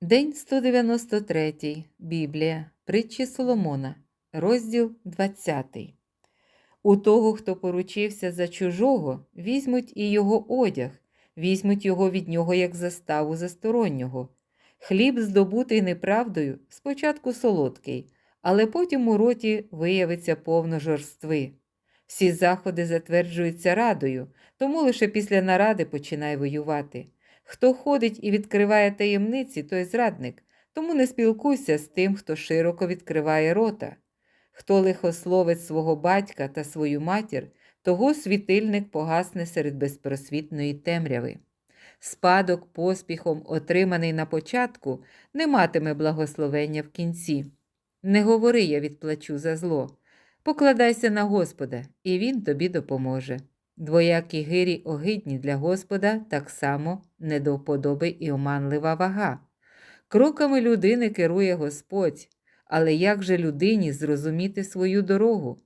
День 193. Біблія. Притчі Соломона. Розділ 20. У того, хто поручився за чужого, візьмуть і його одяг, візьмуть його від нього як заставу за стороннього. Хліб, здобутий неправдою, спочатку солодкий, але потім у роті виявиться повно жорстви. Всі заходи затверджуються радою, тому лише після наради починай воювати. Хто ходить і відкриває таємниці, той зрадник, тому не спілкуйся з тим, хто широко відкриває рота. Хто лихословить свого батька та свою матір, того світильник погасне серед безпросвітної темряви. Спадок поспіхом, отриманий на початку, не матиме благословення в кінці. Не говори, я відплачу за зло. Покладайся на Господа, і Він тобі допоможе. Двоякі гирі огидні для Господа так само не до вподоби і оманлива вага. Кроками людини керує Господь, але як же людині зрозуміти свою дорогу?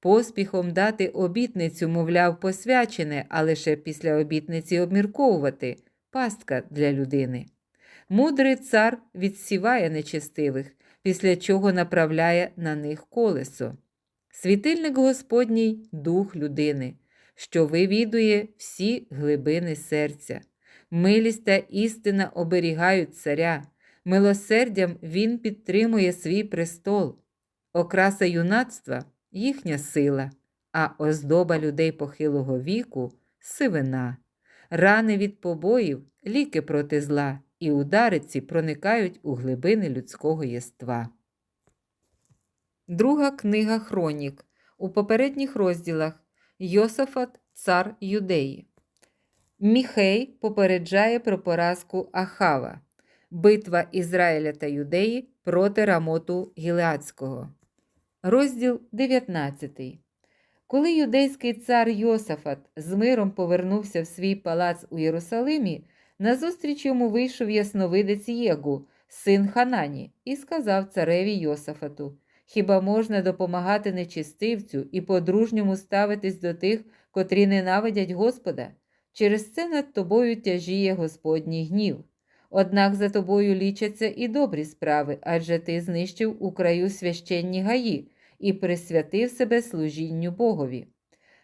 Поспіхом дати обітницю, мовляв, посвячене, а лише після обітниці обмірковувати пастка для людини. Мудрий цар відсіває нечестивих, після чого направляє на них колесо. Світильник Господній дух людини, що вивідує всі глибини серця. Милість та істина оберігають царя, милосердям він підтримує свій престол. Окраса юнацтва їхня сила, а оздоба людей похилого віку сивина. Рани від побоїв ліки проти зла, і удариці проникають у глибини людського єства. Друга книга Хронік. У попередніх розділах Йосафат, цар Юдеї. Міхей попереджає про поразку Ахава. Битва Ізраїля та Юдеї проти Рамоту Гілеадського. Розділ 19. Коли юдейський цар Йосафат з миром повернувся в свій палац у Єрусалимі, назустріч йому вийшов ясновидець Єгу, син Ханані, і сказав цареві Йосафату: Хіба можна допомагати нечистивцю і по-дружньому ставитись до тих, котрі ненавидять Господа? Через це над тобою тяжіє Господній гнів. Однак за тобою лічаться і добрі справи, адже ти знищив у краю священні гаї і присвятив себе служінню Богові.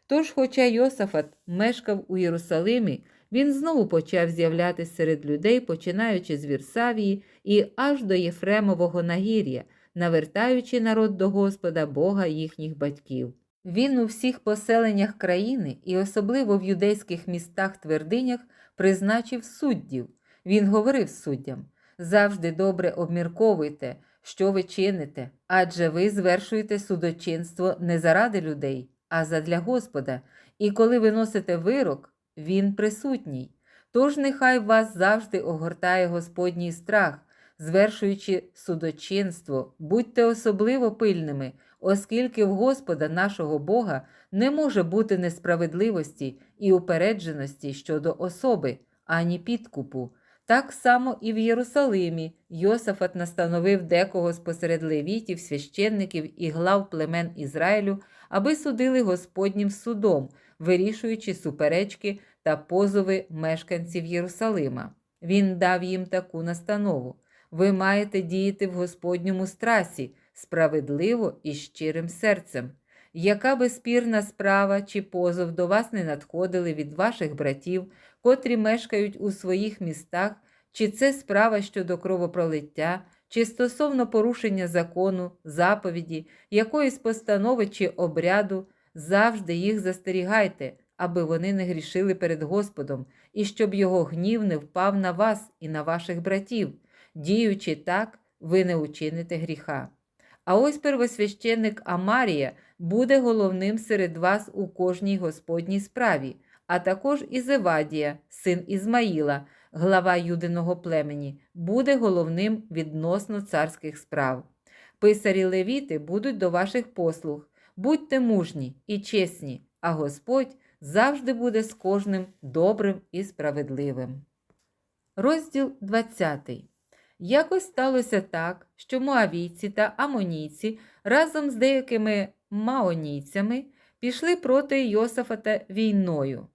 Тож, хоча Йосафат мешкав у Єрусалимі, він знову почав з'являтися серед людей, починаючи з Вірсавії і аж до Єфремового нагір'я, навертаючи народ до Господа Бога їхніх батьків. Він у всіх поселеннях країни і особливо в юдейських містах твердинях призначив суддів. Він говорив суддям: завжди добре обмірковуйте, що ви чините, адже ви звершуєте судочинство не заради людей, а задля Господа, і коли ви носите вирок, він присутній. Тож нехай вас завжди огортає Господній страх, звершуючи судочинство, будьте особливо пильними, оскільки в Господа нашого Бога не може бути несправедливості і упередженості щодо особи, ані підкупу. Так само і в Єрусалимі Йосафат настановив декого спосеред левітів, священників і глав племен Ізраїлю, аби судили Господнім судом, вирішуючи суперечки та позови мешканців Єрусалима. Він дав їм таку настанову: ви маєте діяти в Господньому страсі, справедливо і щирим серцем. Яка би спірна справа чи позов до вас не надходили від ваших братів, котрі мешкають у своїх містах, чи це справа щодо кровопролиття, чи стосовно порушення закону, заповіді, якоїсь постанови чи обряду, завжди їх застерігайте, аби вони не грішили перед Господом, і щоб його гнів не впав на вас і на ваших братів. Діючи так, ви не учините гріха. А ось первосвященник Амарія буде головним серед вас у кожній Господній справі, а також і Зевадія, син Ізмаїла, глава юдиного племені, буде головним відносно царських справ. Писарі левіти будуть до ваших послуг. Будьте мужні і чесні, а Господь завжди буде з кожним добрим і справедливим. Розділ 20 Якось сталося так, що моавійці та амонійці разом з деякими маонійцями пішли проти Йосафата війною.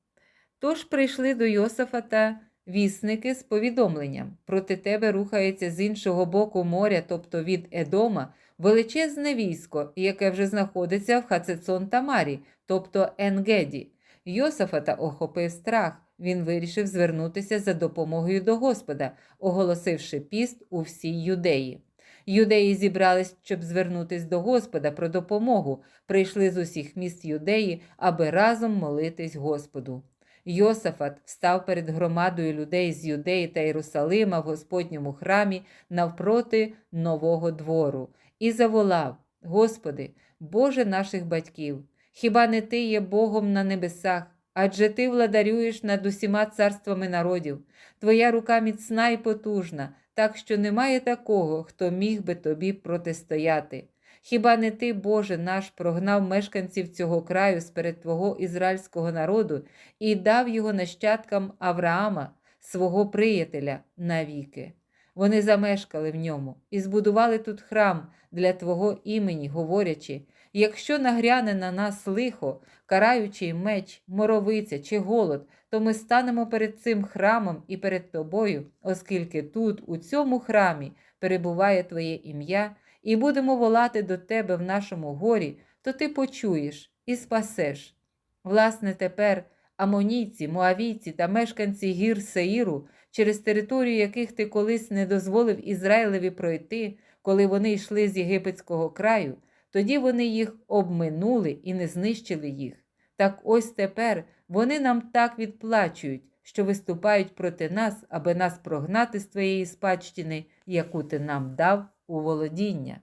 Тож прийшли до Йосафата вісники з повідомленням. Проти тебе рухається з іншого боку моря, тобто від Едома, величезне військо, яке вже знаходиться в Хацецон Тамарі, тобто Енгеді. Йосафата охопив страх. Він вирішив звернутися за допомогою до Господа, оголосивши піст у всій юдеї. Юдеї зібрались, щоб звернутись до Господа про допомогу, прийшли з усіх міст юдеї, аби разом молитись Господу. Йосафат встав перед громадою людей з Юдеї та Єрусалима в Господньому храмі навпроти нового двору і заволав: Господи, Боже наших батьків, хіба не Ти є Богом на небесах? Адже ти владарюєш над усіма царствами народів, твоя рука міцна і потужна, так що немає такого, хто міг би тобі протистояти. Хіба не ти, Боже наш, прогнав мешканців цього краю сперед Твого ізраїльського народу і дав його нащадкам Авраама, свого приятеля, навіки? Вони замешкали в ньому і збудували тут храм для Твого імені, говорячи, якщо нагряне на нас лихо, караючий меч, моровиця чи голод, то ми станемо перед цим храмом і перед тобою, оскільки тут, у цьому храмі, перебуває Твоє ім'я, і будемо волати до Тебе в нашому горі, то ти почуєш і спасеш. Власне, тепер амонійці, моавійці та мешканці гір Сеїру, через територію яких ти колись не дозволив Ізраїлеві пройти, коли вони йшли з єгипетського краю, тоді вони їх обминули і не знищили їх. Так ось тепер вони нам так відплачують, що виступають проти нас, аби нас прогнати з твоєї спадщини, яку ти нам дав у володіння.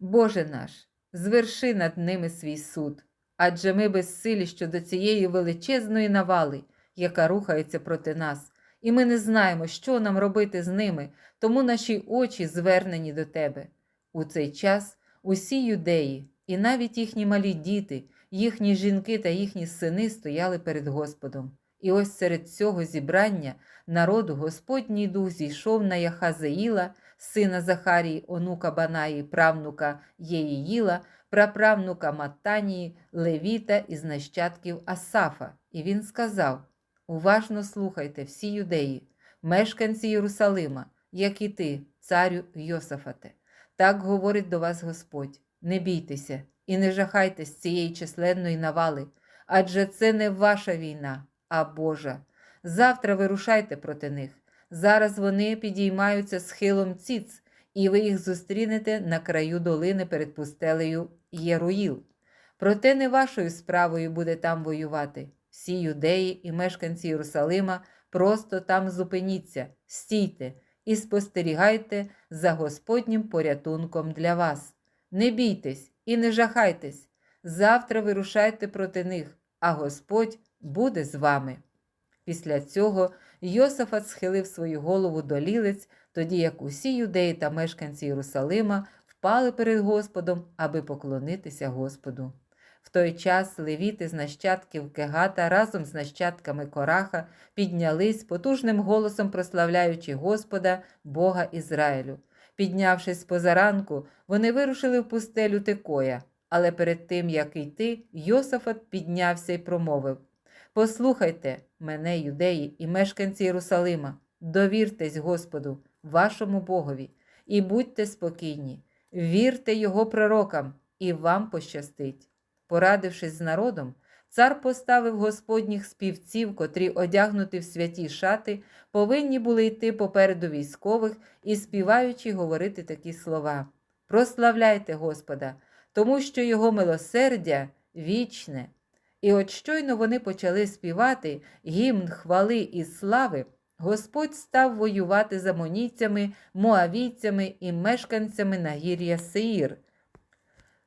Боже наш, зверши над ними свій суд, адже ми безсилі щодо цієї величезної навали, яка рухається проти нас, і ми не знаємо, що нам робити з ними, тому наші очі звернені до тебе. У цей час усі юдеї, і навіть їхні малі діти, їхні жінки та їхні сини стояли перед Господом. І ось серед цього зібрання народу Господній дух зійшов на Яхазеїла, сина Захарії, онука Банаї, правнука Єїїла, праправнука Матанії, Левіта із нащадків Асафа. І він сказав: Уважно слухайте, всі юдеї, мешканці Єрусалима, як і ти, царю Йосафате. Так говорить до вас Господь: не бійтеся і не жахайтесь цієї численної навали, адже це не ваша війна, а Божа. Завтра вирушайте проти них. Зараз вони підіймаються схилом ціц, і ви їх зустрінете на краю долини перед пустелею Єруїл. Проте не вашою справою буде там воювати. Всі юдеї і мешканці Єрусалима просто там зупиніться, стійте і спостерігайте за Господнім порятунком для вас. Не бійтесь і не жахайтесь. Завтра вирушайте проти них, а Господь буде з вами. Після цього Йосафат схилив свою голову до лілиць, тоді як усі юдеї та мешканці Єрусалима впали перед Господом, аби поклонитися Господу. В той час левіти з нащадків Кегата разом з нащадками Кораха піднялись потужним голосом прославляючи Господа, Бога Ізраїлю. Піднявшись позаранку, вони вирушили в пустелю Текоя, але перед тим, як йти, Йосафат піднявся і промовив Послухайте мене, юдеї і мешканці Єрусалима, довіртесь Господу, вашому Богові, і будьте спокійні, вірте Його пророкам, і вам пощастить. Порадившись з народом, цар поставив господніх співців, котрі, одягнуті в святі шати, повинні були йти попереду військових і співаючи говорити такі слова: Прославляйте Господа, тому що Його милосердя вічне. І от щойно вони почали співати гімн хвали і слави, Господь став воювати з амонійцями, моавійцями і мешканцями нагір'я Сеїр,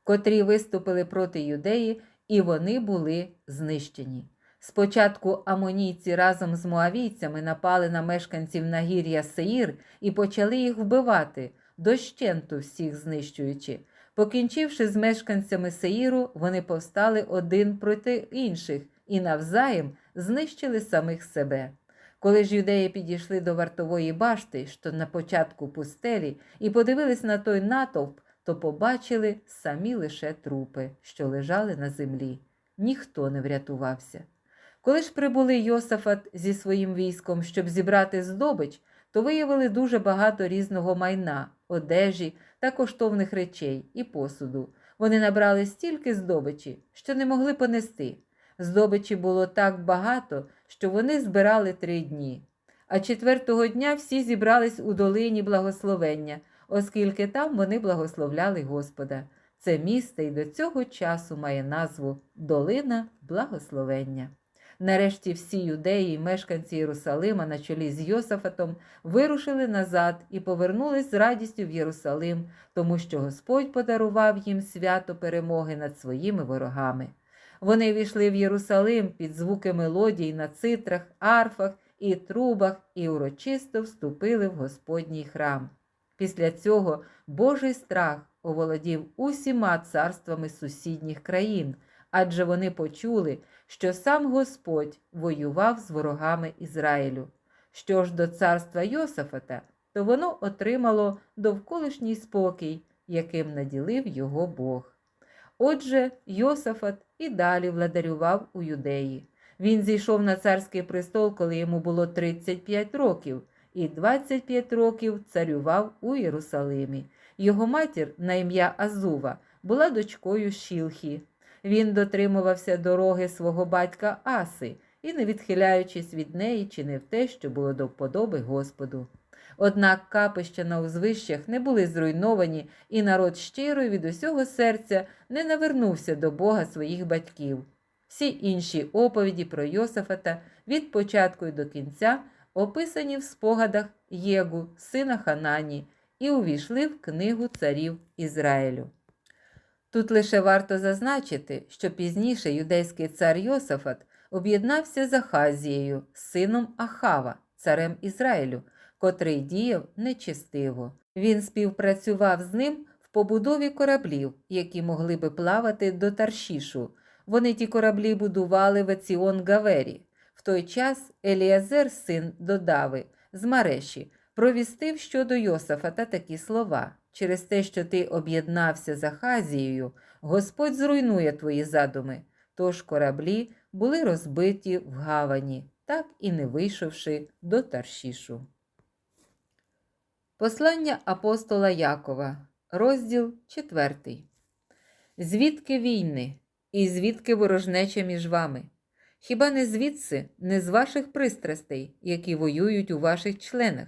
котрі виступили проти юдеї, і вони були знищені. Спочатку амонійці разом з моавійцями напали на мешканців нагір'я Сеїр і почали їх вбивати, дощенту всіх знищуючи. Покінчивши з мешканцями Сеїру, вони повстали один проти інших і навзаєм знищили самих себе. Коли ж юдеї підійшли до вартової башти, що на початку пустелі, і подивились на той натовп, то побачили самі лише трупи, що лежали на землі. Ніхто не врятувався. Коли ж прибули Йосафат зі своїм військом, щоб зібрати здобич, то виявили дуже багато різного майна, одежі та коштовних речей і посуду. Вони набрали стільки здобичі, що не могли понести. Здобичі було так багато, що вони збирали три дні. А четвертого дня всі зібрались у долині благословення, оскільки там вони благословляли Господа. Це місце й до цього часу має назву Долина Благословення. Нарешті всі юдеї і мешканці Єрусалима на чолі з Йосафатом вирушили назад і повернулись з радістю в Єрусалим, тому що Господь подарував їм свято перемоги над своїми ворогами. Вони війшли в Єрусалим під звуки мелодій на цитрах, арфах і трубах і урочисто вступили в Господній храм. Після цього Божий страх оволодів усіма царствами сусідніх країн, адже вони почули, що сам Господь воював з ворогами Ізраїлю. Що ж до царства Йосафата, то воно отримало довколишній спокій, яким наділив його Бог. Отже, Йосафат і далі владарював у юдеї. Він зійшов на царський престол, коли йому було 35 років, і 25 років царював у Єрусалимі. Його матір на ім'я Азува була дочкою Шілхі. Він дотримувався дороги свого батька Аси і, не відхиляючись від неї, чинив те, що було до вподоби Господу. Однак капища на узвищах не були зруйновані, і народ щиро від усього серця не навернувся до Бога своїх батьків. Всі інші оповіді про Йосафата від початку й до кінця описані в спогадах Єгу, сина Ханані, і увійшли в книгу царів Ізраїлю. Тут лише варто зазначити, що пізніше юдейський цар Йосафат об'єднався з Ахазією, сином Ахава, царем Ізраїлю, котрий діяв нечестиво. Він співпрацював з ним в побудові кораблів, які могли би плавати до Таршішу. Вони ті кораблі будували в Еціон Гавері. Той час Еліазер, син Додави, з Мареші, провістив щодо Йосафата такі слова. Через те, що ти об'єднався з Ахазією, Господь зруйнує твої задуми. Тож кораблі були розбиті в гавані, так і не вийшовши до Таршішу. Послання апостола Якова, розділ 4. Звідки війни, і звідки ворожнеча між вами? Хіба не звідси, не з ваших пристрастей, які воюють у ваших членах?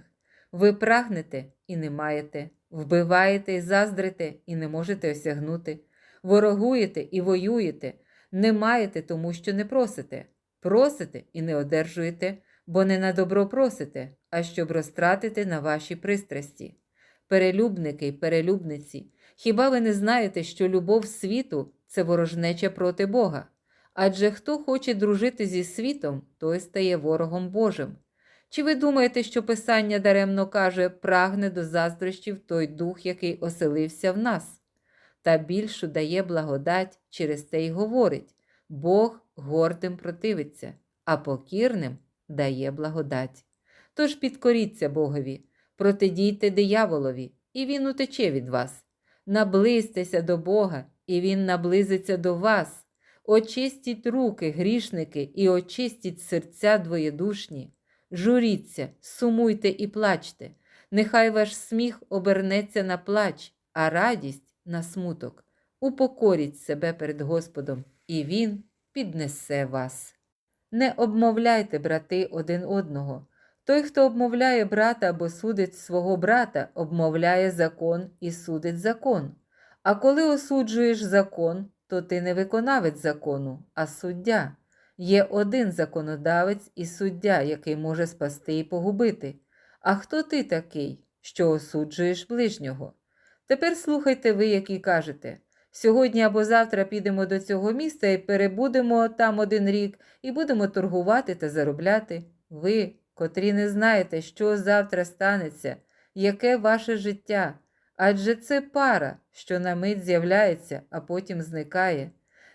Ви прагнете і не маєте, вбиваєте і заздрите і не можете осягнути, ворогуєте і воюєте, не маєте, тому що не просите, просите і не одержуєте, бо не на добро просите, а щоб розтратити на ваші пристрасті. Перелюбники й перелюбниці, хіба ви не знаєте, що любов світу це ворожнеча проти Бога? Адже хто хоче дружити зі світом, той стає ворогом Божим. Чи ви думаєте, що Писання даремно каже, прагне до заздрощів той дух, який оселився в нас? Та більшу дає благодать, через те й говорить Бог гордим противиться, а покірним дає благодать. Тож підкоріться Богові, протидійте дияволові, і він утече від вас. Наблизьтеся до Бога, і Він наблизиться до вас. Очистіть руки, грішники, і очистіть серця двоєдушні. Журіться, сумуйте і плачте. Нехай ваш сміх обернеться на плач, а радість на смуток. Упокоріть себе перед Господом, і Він піднесе вас. Не обмовляйте, брати, один одного. Той, хто обмовляє брата або судить свого брата, обмовляє закон і судить закон. А коли осуджуєш закон, то ти не виконавець закону, а суддя. Є один законодавець і суддя, який може спасти і погубити. А хто ти такий, що осуджуєш ближнього? Тепер слухайте ви, які кажете сьогодні або завтра підемо до цього міста і перебудемо там один рік, і будемо торгувати та заробляти. Ви, котрі не знаєте, що завтра станеться, яке ваше життя, адже це пара, що на мить з'являється, а потім зникає.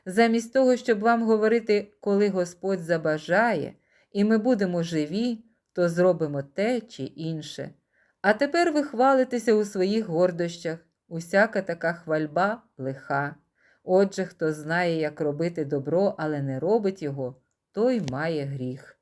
Замість того, щоб вам говорити, коли Господь забажає, і ми будемо живі, то зробимо те чи інше. А тепер ви хвалитеся у своїх гордощах, усяка така хвальба лиха. Отже, хто знає, як робити добро, але не робить його, той має гріх.